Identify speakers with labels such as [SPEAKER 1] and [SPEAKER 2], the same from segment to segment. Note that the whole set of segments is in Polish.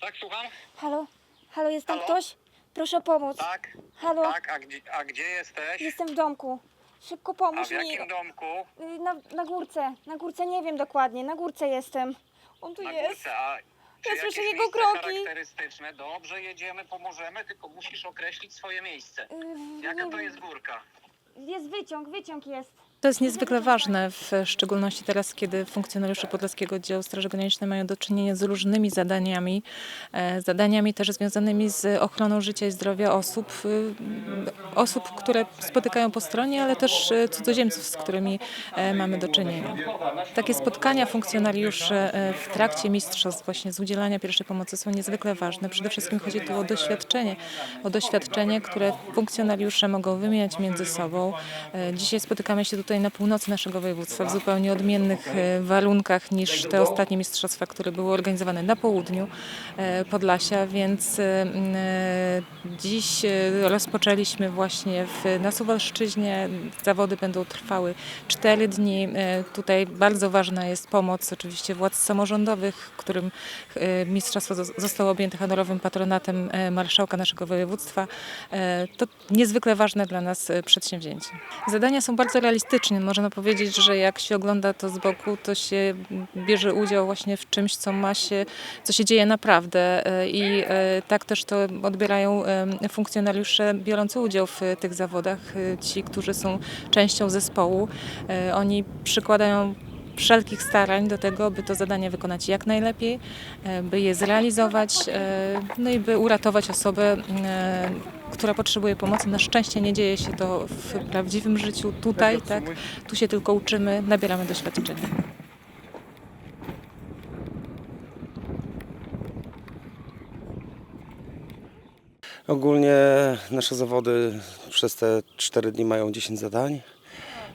[SPEAKER 1] Tak, słucham?
[SPEAKER 2] Halo? Halo, jest tam
[SPEAKER 1] Halo?
[SPEAKER 2] ktoś? Proszę pomóc.
[SPEAKER 1] Tak,
[SPEAKER 2] Halo?
[SPEAKER 1] tak, a gdzie, a gdzie jesteś?
[SPEAKER 2] Jestem w domku. Szybko
[SPEAKER 1] A
[SPEAKER 2] pomóż
[SPEAKER 1] w
[SPEAKER 2] mi.
[SPEAKER 1] jakim domku?
[SPEAKER 2] Y, Na, na górce. Na górce nie wiem dokładnie. Na górce jestem. On tu
[SPEAKER 1] Na
[SPEAKER 2] jest.
[SPEAKER 1] górce, a czy
[SPEAKER 2] Ja słyszę jego
[SPEAKER 1] miejsce
[SPEAKER 2] kroki.
[SPEAKER 1] charakterystyczne? Dobrze, jedziemy, pomożemy, tylko musisz określić swoje miejsce.
[SPEAKER 2] Y,
[SPEAKER 1] Jaka
[SPEAKER 2] nie
[SPEAKER 1] to
[SPEAKER 2] wiem.
[SPEAKER 1] jest górka?
[SPEAKER 2] Jest wyciąg, wyciąg jest.
[SPEAKER 3] To jest niezwykle ważne, w szczególności teraz, kiedy funkcjonariusze Podlaskiego Oddziału Straży Granicznej mają do czynienia z różnymi zadaniami, e, zadaniami też związanymi z ochroną życia i zdrowia osób, y, osób, które spotykają po stronie, ale też e, cudzoziemców, z którymi e, mamy do czynienia. Takie spotkania funkcjonariuszy e, w trakcie mistrzostw właśnie z udzielania pierwszej pomocy są niezwykle ważne. Przede wszystkim chodzi tu o doświadczenie, o doświadczenie, które funkcjonariusze mogą wymieniać między sobą. E, Dzisiaj spotykamy się tutaj na północy naszego województwa w zupełnie odmiennych e, warunkach niż te ostatnie mistrzostwa, które były organizowane na południu e, Podlasia, więc e, dziś rozpoczęliśmy właśnie w, na Suwalszczyźnie. Zawody będą trwały cztery dni. Tutaj bardzo ważna jest pomoc oczywiście władz samorządowych, którym mistrzostwo zos- zostało objęte honorowym patronatem marszałka naszego województwa. To niezwykle ważne dla nas przedsięwzięcie. Zadania są bardzo realistyczne. Można powiedzieć, że jak się ogląda to z boku, to się bierze udział właśnie w czymś, co ma się, co się dzieje naprawdę E, i e, tak też to odbierają em, funkcjonariusze biorący udział w e, tych zawodach, e, ci, którzy są częścią zespołu. E, Oni przykładają wszelkich starań do tego, by to zadanie wykonać jak najlepiej, e, by je zrealizować, e, no i by uratować osobę, e, która potrzebuje pomocy. Na szczęście nie dzieje się to w prawdziwym życiu tutaj, tak? Tu się tylko uczymy, nabieramy doświadczenia.
[SPEAKER 4] Ogólnie nasze zawody przez te 4 dni mają 10 zadań.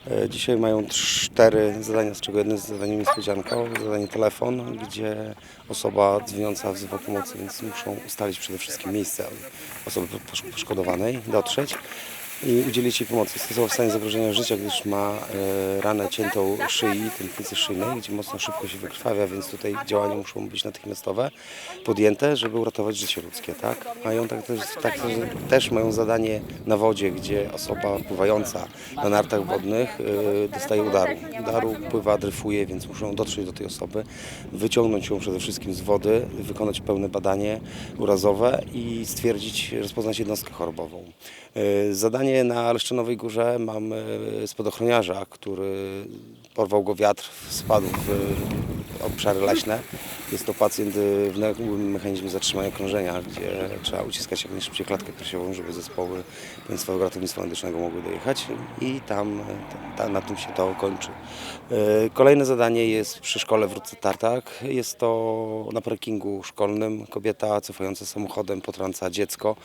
[SPEAKER 4] E, Dzisiaj mają 4 zadania, z czego jedno jest zadaniem niespodzianką, zadanie telefon, gdzie osoba dzwoniąca wzywa pomocy, więc muszą ustalić przede wszystkim miejsce osoby posz- poszkodowanej, dotrzeć i udzielić jej pomocy. Jest osoba w stanie zagrożenia życia, gdyż ma e, ranę ciętą szyi, tętnicy szyjnej, gdzie mocno szybko się wykrwawia, więc tutaj działania muszą być natychmiastowe, podjęte, żeby uratować życie ludzkie. Tak? Mają tak też, tak, też mają zadanie na wodzie, gdzie osoba pływająca na nartach wodnych e, dostaje udaru. Udaru pływa, dryfuje, więc muszą dotrzeć do tej osoby, wyciągnąć ją przede wszystkim z wody, wykonać pełne badanie urazowe i stwierdzić, rozpoznać jednostkę chorobową. E, Na Leszczynowej Górze mam e, spadochroniarza, który porwał go wiatr, spadł w obszary leśne. Jest to pacjent e, w nagłym mechanizmie zatrzymania krążenia, gdzie trzeba uciskać jak najszybciej klatkę piersiową, żeby zespoły Państwowego Ratownictwa Medycznego mogły dojechać i tam ta, na tym się to kończy. E, Kolejne zadanie jest przy szkole w Rudce Tartak. Jest to na parkingu szkolnym. Kobieta cofająca samochodem potrąca dziecko,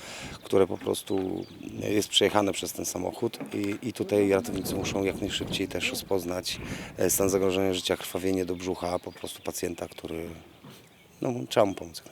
[SPEAKER 4] które po prostu jest przejechane przez ten samochód i, i tutaj ratownicy muszą jak najszybciej też rozpoznać stan zagrożenia życia, krwawienie do brzucha po prostu pacjenta, który no, trzeba mu pomóc.